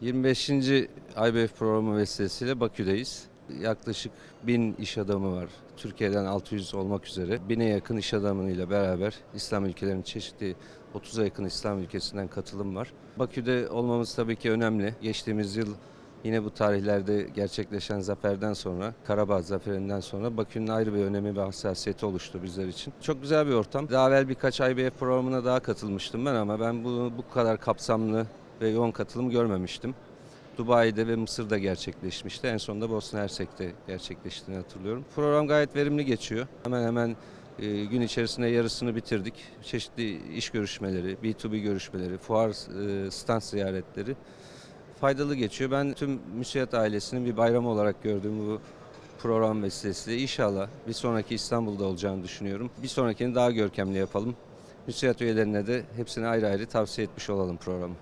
25. IBF programı vesilesiyle Bakü'deyiz. Yaklaşık 1000 iş adamı var. Türkiye'den 600 olmak üzere. 1000'e yakın iş adamıyla beraber İslam ülkelerinin çeşitli 30'a yakın İslam ülkesinden katılım var. Bakü'de olmamız tabii ki önemli. Geçtiğimiz yıl yine bu tarihlerde gerçekleşen zaferden sonra, Karabağ zaferinden sonra Bakü'nün ayrı bir önemi ve hassasiyeti oluştu bizler için. Çok güzel bir ortam. Daha evvel birkaç IBF programına daha katılmıştım ben ama ben bunu bu kadar kapsamlı ve yoğun katılım görmemiştim. Dubai'de ve Mısır'da gerçekleşmişti. En sonunda Bosna Hersek'te gerçekleştiğini hatırlıyorum. Program gayet verimli geçiyor. Hemen hemen e, gün içerisinde yarısını bitirdik. Çeşitli iş görüşmeleri, B2B görüşmeleri, fuar e, stand ziyaretleri faydalı geçiyor. Ben tüm müsiyat ailesinin bir bayramı olarak gördüğüm bu program vesilesiyle inşallah bir sonraki İstanbul'da olacağını düşünüyorum. Bir sonrakini daha görkemli yapalım. Müsiyat üyelerine de hepsine ayrı ayrı tavsiye etmiş olalım programı.